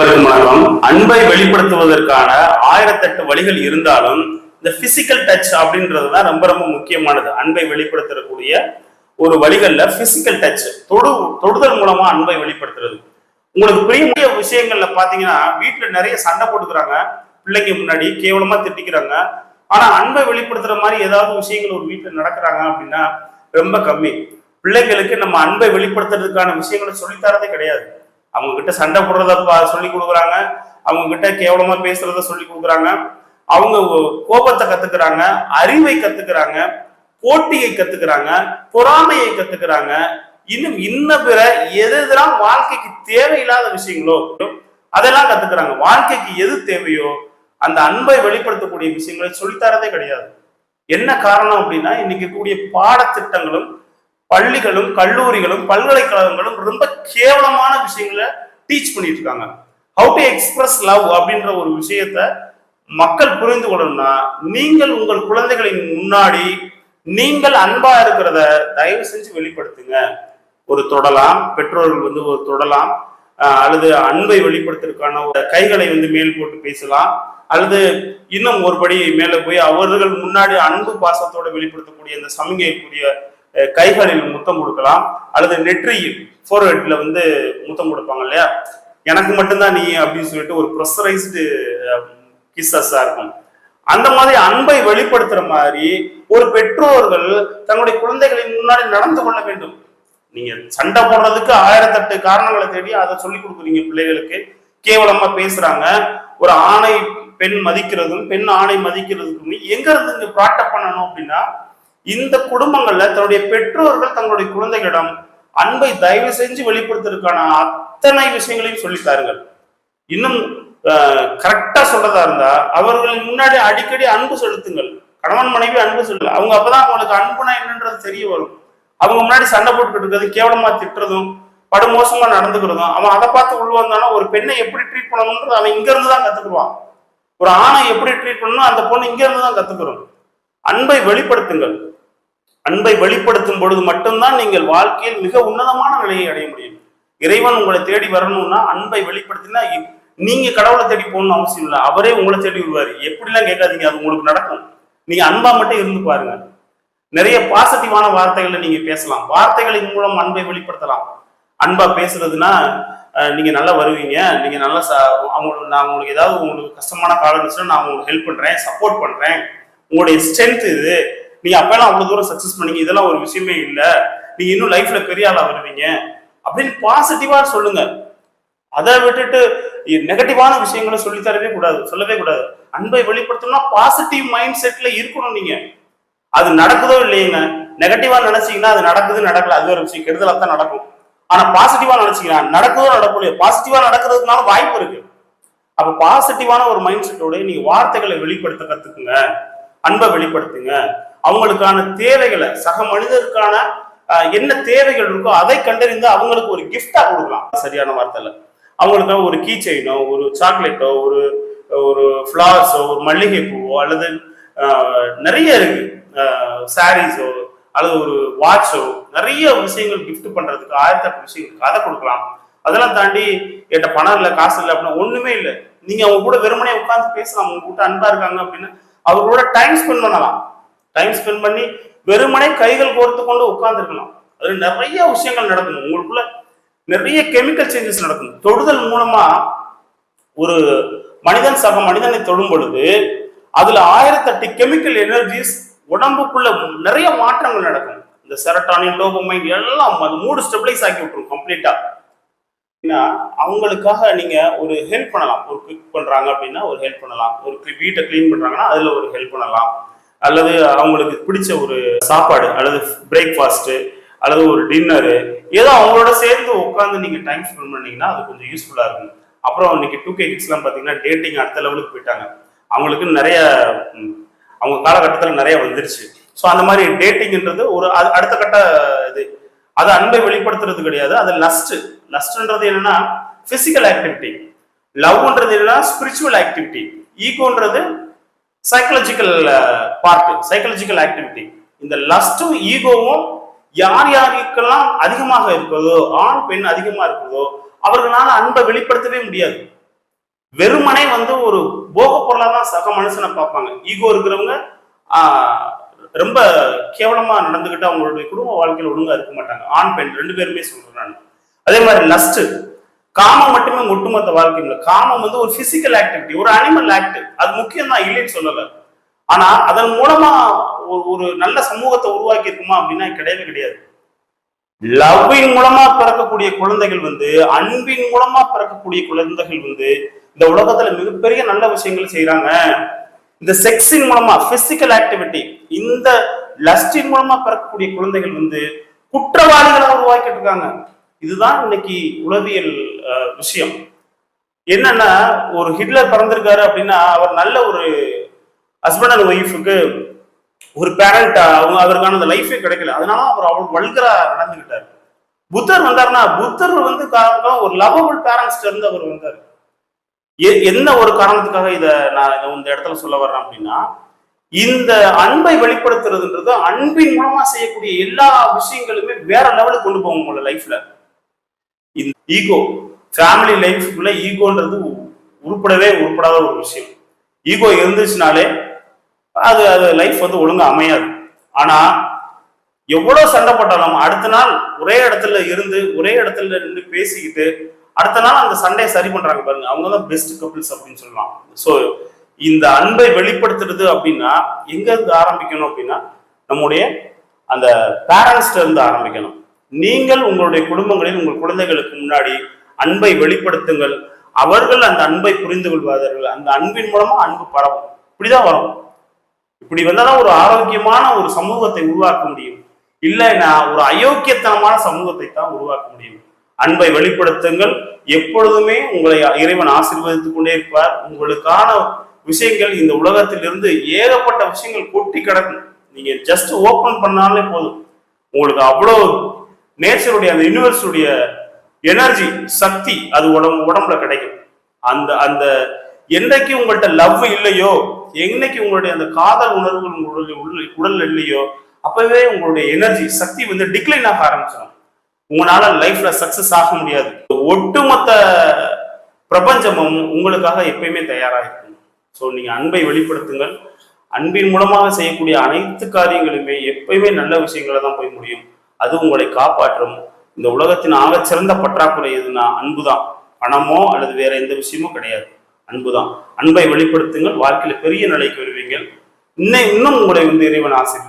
அனைவருக்கும் வணக்கம் அன்பை வெளிப்படுத்துவதற்கான ஆயிரத்தெட்டு வழிகள் இருந்தாலும் இந்த பிசிக்கல் டச் அப்படின்றது தான் ரொம்ப ரொம்ப முக்கியமானது. அன்பை வெளிப்படுத்தக்கூடிய ஒரு வழிகள்ல பிசிக்கல் டச் தொடு தொடுதல் மூலமா அன்பை வெளிப்படுத்துறது. உங்களுக்கு பிரிய விஷயங்கள்ல பாத்தீங்கன்னா வீட்டுல நிறைய சண்டை போட்டுக்கிறாங்க. பிள்ளைங்க முன்னாடி கேவலமா திட்டிக்கிறாங்க. ஆனா அன்பை வெளிப்படுத்துற மாதிரி ஏதாவது விஷயங்கள் ஒரு வீட்டுல நடக்கிறாங்க அப்படின்னா ரொம்ப கம்மி. பிள்ளைங்களுக்கு நம்ம அன்பை வெளிப்படுத்துறதுக்கான விஷயங்களை சொல்லித்தரதே கிடையாது. அவங்க கிட்ட சண்டை போடுறத சொல்லி கொடுக்குறாங்க. அவங்க கிட்ட கேவலமா பேசுறத சொல்லி கொடுக்குறாங்க. அவங்க கோபத்தை கத்துக்கிறாங்க அறிவை கத்துக்கிறாங்க போட்டியை கத்துக்கிறாங்க பொறாமையை கத்துக்கிறாங்க. இன்னும் இன்ன பிற எது எதெல்லாம் வாழ்க்கைக்கு தேவையில்லாத விஷயங்களோ அதெல்லாம் கத்துக்கிறாங்க. வாழ்க்கைக்கு எது தேவையோ அந்த அன்பை வெளிப்படுத்தக்கூடிய விஷயங்களை சொல்லித்தரதே கிடையாது. என்ன காரணம் அப்படின்னா இன்னைக்கு கூடிய பாடத்திட்டங்களும் பள்ளிகளும் கல்லூரிகளும் பல்கலைக்கழகங்களும் ரொம்ப கேவலமான விஷயங்களை டீச் பண்ணிட்டு இருக்காங்க ஹவு டு எக்ஸ்பிரஸ் லவ் அப்படின்ற ஒரு விஷயத்த மக்கள் புரிந்து கொள்ளணும்னா நீங்கள் உங்கள் குழந்தைகளின் முன்னாடி நீங்கள் அன்பா இருக்கிறத தயவு செஞ்சு வெளிப்படுத்துங்க. ஒரு தொடலாம் பெற்றோர்கள் வந்து ஒரு தொடலாம் அல்லது அன்பை வெளிப்படுத்துறதுக்கான ஒரு கைகளை வந்து மேல் போட்டு பேசலாம் அல்லது இன்னும் ஒருபடி மேலே போய் அவர்கள் முன்னாடி அன்பு பாசத்தோட வெளிப்படுத்தக்கூடிய இந்த சமிகைக்குரிய கைகளில் முத்தம் கொடுக்கலாம் அல்லது நெற்றியில் ஃபோர்ஹெட்ல வந்து முத்தம் கொடுப்பாங்க இல்லையா? எனக்கு மட்டும்தான் நீ அப்படின்னு சொல்லிட்டு ஒரு ப்ரெஷரைஸ்டு கிஸ்ஸஸா இருக்கும். அந்த மாதிரி அன்பை வெளிப்படுத்துற மாதிரி ஒரு பெற்றோர்கள் தன்னுடைய குழந்தைகளின் முன்னாடி நடந்து கொள்ள வேண்டும். நீங்க சண்டை போடுறதுக்கு ஆயிரத்தெட்டு காரணங்களை தேடி அதை சொல்லி கொடுக்குறீங்க பிள்ளைகளுக்கு. கேவலமா பேசுறாங்க. ஒரு ஆணை பெண் மதிக்கிறதும் பெண் ஆணை மதிக்கிறதுக்கும் எங்க இருந்து இங்க ப்ராட்டப் பண்ணணும் அப்படின்னா இந்த குடும்பங்கள்ல தன்னுடைய பெற்றோர்கள் தங்களுடைய குழந்தைகளிடம் அன்பை தயவு செஞ்சு வெளிப்படுத்துறதுக்கான அத்தனை விஷயங்களையும் சொல்லித்தாருங்கள் இன்னும் கரெக்டா சொல்றதா இருந்தா அவர்களின் முன்னாடி அடிக்கடி அன்பு செலுத்துங்கள். கணவன் மனைவி அன்பு செலுத்து அவங்க அப்பதான் அவங்களுக்கு அன்புனா என்னன்றது தெரிய வரும். அவங்க முன்னாடி சண்டை போட்டுக்கிட்டு இருக்கிறது கேவலமா திட்டுறதும் படுமோசமா நடந்துக்கிறதும் அவன் அதை பார்த்து உள்ள வந்தானா ஒரு பெண்ணை எப்படி ட்ரீட் பண்ணணும்ன்றது அவன் இங்க இருந்து தான் ஒரு ஆணை எப்படி ட்ரீட் பண்ணணும் அந்த பொண்ணு இங்க இருந்து தான் கத்துக்கிறோம். அன்பை வெளிப்படுத்துங்கள். அன்பை வெளிப்படுத்தும் பொழுது மட்டும்தான் நீங்கள் வாழ்க்கையில் மிக உன்னதமான நிலையை அடைய முடியும். இறைவன் உங்களை தேடி வரணும்னா அன்பை வெளிப்படுத்தினா இ- நீங்க கடவுளை தேடி போகணும்னு அவசியம் இல்லை. அவரே உங்களை தேடி வருவார். எப்படிலாம் கேட்காதீங்க அது உங்களுக்கு நடக்கும். நீங்க அன்பா மட்டும் இருந்து பாருங்க. நிறைய பாசிட்டிவான வார்த்தைகளை நீங்க பேசலாம். வார்த்தைகளின் மூலம் அன்பை வெளிப்படுத்தலாம். அன்பா பேசுறதுன்னா நீங்க நல்லா வருவீங்க. நீங்க நல்லா ச- அவங்களுக்கு நான் உங்களுக்கு ஏதாவது உங்களுக்கு கஷ்டமான காலம் இருந்துச்சுன்னா நான் உங்களுக்கு ஹெல்ப் பண்றேன் சப்போர்ட் பண்றேன். உங்களுடைய ஸ்ட்ரென்த் இது. நீங்க அப்பெல்லாம் அவ்வளவு தூரம் சக்சஸ் பண்ணீங்க இதெல்லாம் ஒரு விஷயமே இல்லை. நீங்க இன்னும் லைஃப்ல பெரிய ஆளா வருவீங்க. அப்படின்னு பாசிட்டிவா சொல்லுங்க. அதை விட்டுட்டு நெகட்டிவான விஷயங்களை சொல்லி தரவே கூடாது சொல்லவே கூடாது. அன்பை வெளிப்படுத்தணும்னா பாசிட்டிவ் மைண்ட் செட்ல இருக்கணும் நீங்க. அது நடக்குதோ இல்லைங்க நெகட்டிவா நினைச்சீங்கன்னா அது நடக்குது நடக்கல. அது ஒரு விஷயம். கெடுதலா தான் நடக்கும். ஆனா பாசிட்டிவா நினைச்சீங்கன்னா நடக்குதோ நடக்கலையோ பாசிட்டிவா நடக்கிறதுனால வாய்ப்பு இருக்கு. அப்ப பாசிட்டிவான ஒரு மைண்ட் செட்டோட நீங்க வார்த்தைகளை வெளிப்படுத்த கத்துக்குங்க. அன்பை வெளிப்படுத்துங்க. அவங்களுக்கான தேவைகளை சக மனிதருக்கான என்ன தேவைகள் இருக்கோ அதை கண்டறிந்து அவங்களுக்கு ஒரு கிஃப்டா கொடுக்கலாம். சரியான வார்த்தையில. அவங்களுக்காக ஒரு கீ செயினோ ஒரு சாக்லேட்டோ ஒரு ஒரு ஃப்ளவர்ஸோ ஒரு மல்லிகை பூவோ அல்லது நிறைய இருக்கு. சாரீஸோ அல்லது ஒரு வாட்சோ நிறைய விஷயங்கள் கிஃப்ட் பண்றதுக்கு ஆயிரத்தெட்டு விஷயங்கள் அதை கொடுக்கலாம். அதெல்லாம் தாண்டி என்கிட்ட பணம் இல்லை காசு இல்லை அப்படின்னா ஒண்ணுமே இல்லை. நீங்க அவங்க கூட வெறுமனே உட்காந்து பேசலாம். அவங்க கூட அன்பா இருக்காங்க அப்படின்னா அவர்களோட டைம் ஸ்பெண்ட் பண்ணலாம். டைம் ஸ்பெண்ட் பண்ணி வெறுமனே கைகள் கோர்த்து கொண்டு உட்கார்ந்துருக்கலாம். அது நிறைய விஷயங்கள் நடக்கும் உங்களுக்குள்ள நிறைய கெமிக்கல் சேஞ்சஸ் நடக்கும் தொடுதல் மூலமா ஒரு மனிதன் சக மனிதனை தொடும் பொழுது அதுல ஆயிரத்தெட்டு கெமிக்கல் எனர்ஜிஸ் உடம்புக்குள்ள நிறைய மாற்றங்கள் நடக்கும். இந்த செரட்டானின் டோபமைன் எல்லாம் அது மூடு ஸ்டெபிளைஸ் ஆக்கி விட்டுரும் கம்ப்ளீட்டா ஏன்னா அவங்களுக்காக நீங்க ஒரு ஹெல்ப் பண்ணலாம். ஒரு குக் பண்றாங்க அப்படின்னா ஒரு ஹெல்ப் பண்ணலாம். ஒரு வீட்டை க்ளீன் பண்றாங்கன்னா அதுல ஒரு ஹெல்ப் பண்ணலாம். அல்லது அவங்களுக்கு பிடிச்ச ஒரு சாப்பாடு அல்லது பிரேக்ஃபாஸ்ட்டு அல்லது ஒரு டின்னரு ஏதோ அவங்களோட சேர்ந்து உட்காந்து நீங்கள் டைம் ஸ்பெண்ட் பண்ணீங்கன்னா அது கொஞ்சம் யூஸ்ஃபுல்லாக இருக்கும். அப்புறம் இன்னைக்கு டூ கே கிட்ஸ்லாம் பார்த்தீங்கன்னா டேட்டிங் அடுத்த லெவலுக்கு போயிட்டாங்க. அவங்களுக்கு நிறைய அவங்க காலகட்டத்தில் நிறைய வந்துருச்சு. ஸோ அந்த மாதிரி டேட்டிங்ன்றது ஒரு அது- அடுத்த கட்ட இது. அது அன்பை வெளிப்படுத்துறது கிடையாது. அது லஸ்ட் லஸ்ட்ன்றது என்னன்னா ஃபிசிக்கல் ஆக்டிவிட்டி லவ்ன்றது என்னன்னா ஸ்பிரிச்சுவல் ஆக்டிவிட்டி ஈகோன்றது சைக்கலாஜிக்கல் பார்ட் சைக்கலாஜிக்கல் ஆக்டிவிட்டி இந்த லஸ்டும் ஈகோவும் யார் யாருக்கெல்லாம் அதிகமாக இருக்கிறதோ ஆண் பெண் அதிகமா இருக்கிறதோ அவர்களால் அன்பை வெளிப்படுத்தவே முடியாது. வெறுமனே வந்து ஒரு போக பொருளாக தான் சக மனுஷனை பார்ப்பாங்க. ஈகோ இருக்கிறவங்க ரொம்ப கேவலமா நடந்துக்கிட்டு அவங்களுடைய குடும்ப வாழ்க்கையில் ஒழுங்கா இருக்க மாட்டாங்க. ஆண் பெண் ரெண்டு பேருமே சொல்றேன் நான். அதே மாதிரி லஸ்ட் காமம் மட்டுமே ஒட்டுமொத்த வாழ்க்கை இல்லை. காமம் வந்து ஒரு பிசிக்கல் ஆக்டிவிட்டி ஒரு அனிமல் ஆக்ட் அது முக்கியம் தான் இல்லைன்னு சொல்லலை. ஆனா அதன் மூலமா ஒரு ஒரு நல்ல சமூகத்தை உருவாக்கி இருக்குமா அப்படின்னா கிடையவே கிடையாது. லவ்வின் மூலமா பிறக்கக்கூடிய குழந்தைகள் வந்து அன்பின் மூலமா பிறக்கக்கூடிய குழந்தைகள் வந்து இந்த உலகத்துல மிகப்பெரிய நல்ல விஷயங்கள் செய்யறாங்க இந்த செக்ஸின் மூலமா பிசிக்கல் ஆக்டிவிட்டி இந்த லஸ்டின் மூலமா பிறக்கக்கூடிய குழந்தைகள் வந்து குற்றவாளிகளை உருவாக்கிட்டு இருக்காங்க. இதுதான் இன்னைக்கு உளவியல் விஷயம். என்னன்னா ஒரு ஹிட்லர் பிறந்திருக்காரு அப்படின்னா அவர் நல்ல ஒரு ஹஸ்பண்ட் அண்ட் ஒய்ஃபுக்கு ஒரு பேரண்ட் அவங்க அவருக்கான அந்த லைஃபே கிடைக்கல. அதனால அவர் அவ்வளவு வல்கரா நடந்துகிட்டாரு. புத்தர் வந்தாருன்னா புத்தர் வந்து காரணம் ஒரு லவபிள் பேரண்ட்ஸ்ல இருந்து அவர் வந்தார். எ- என்ன ஒரு காரணத்துக்காக இதை நான் இந்த இடத்துல சொல்ல வர்றேன் அப்படின்னா இந்த அன்பை வெளிப்படுத்துறதுன்றது அன்பின் மூலமா செய்யக்கூடிய எல்லா விஷயங்களுமே வேற லெவலுக்கு கொண்டு போகும் உங்களோட லைஃப்ல இந்த ஈகோ ஃபேமிலி லைஃப்குள்ள ஈகோன்றது உருப்படவே உருப்படாத ஒரு விஷயம். ஈகோ இருந்துச்சுனாலே அது அது லைஃப் வந்து ஒழுங்காக அமையாது. ஆனால் எவ்வளோ சண்டை போட்டாலும் அடுத்த நாள் ஒரே இடத்துல இருந்து ஒரே இடத்துல நின்று பேசிக்கிட்டு அடுத்த நாள் அந்த சண்டையை சரி பண்ணுறாங்க பாருங்க. அவங்க தான் பெஸ்ட் கப்பிள்ஸ் அப்படின்னு சொல்லலாம். ஸோ இந்த அன்பை வெளிப்படுத்துறது அப்படின்னா எங்கேருந்து ஆரம்பிக்கணும் அப்படின்னா நம்முடைய அந்த பேரண்ட்ஸ்ட இருந்து ஆரம்பிக்கணும். நீங்கள் உங்களுடைய குடும்பங்களில் உங்கள் குழந்தைகளுக்கு முன்னாடி அன்பை வெளிப்படுத்துங்கள். அவர்கள் அந்த அன்பை புரிந்து கொள்வார்கள். அந்த அன்பின் மூலமா அன்பு பரவும். இப்படிதான் வரும். இப்படி வந்தாதான் ஒரு ஆரோக்கியமான ஒரு சமூகத்தை உருவாக்க முடியும். இல்லைன்னா ஒரு அயோக்கியத்தனமான சமூகத்தை தான் உருவாக்க முடியும். அன்பை வெளிப்படுத்துங்கள். எப்பொழுதுமே உங்களை இறைவன் ஆசீர்வதித்துக் கொண்டே இருப்பார். உங்களுக்கான விஷயங்கள் இந்த உலகத்திலிருந்து ஏகப்பட்ட விஷயங்கள் கொட்டி கிடக்கும். நீங்க ஜஸ்ட் ஓபன் பண்ணாலே போதும். உங்களுக்கு அவ்வளோ நேச்சருடைய அந்த யூனிவர்ஸுடைய எனர்ஜி சக்தி அது உடம்பு உடம்புல கிடைக்கும். அந்த அந்த என்னைக்கு உங்கள்கிட்ட லவ் இல்லையோ என்னைக்கு உங்களுடைய அந்த காதல் உணர்வுகள் உங்களுடைய உள்ள உடல் இல்லையோ அப்பவே உங்களுடைய எனர்ஜி சக்தி வந்து டிக்ளைன் ஆக ஆரம்பிச்சிடும். உங்களால லைஃப்ல சக்சஸ் ஆக முடியாது. ஒட்டுமொத்த பிரபஞ்சமும் உங்களுக்காக எப்பயுமே தயாராக இருக்கும் ஸோ நீங்க அன்பை வெளிப்படுத்துங்கள். அன்பின் மூலமாக செய்யக்கூடிய அனைத்து காரியங்களுமே எப்பயுமே நல்ல விஷயங்களை தான் போய் முடியும். அது உங்களை காப்பாற்றும். இந்த உலகத்தின் ஆகச்சிறந்த பற்றாக்குறை எதுனா அன்புதான். பணமோ அல்லது வேற எந்த விஷயமோ கிடையாது. அன்புதான். அன்பை வெளிப்படுத்துங்கள். வாழ்க்கையில பெரிய நிலைக்கு வருவீங்கள். இன்னும் இன்னும் உங்களை வந்து இறைவன் ஆசை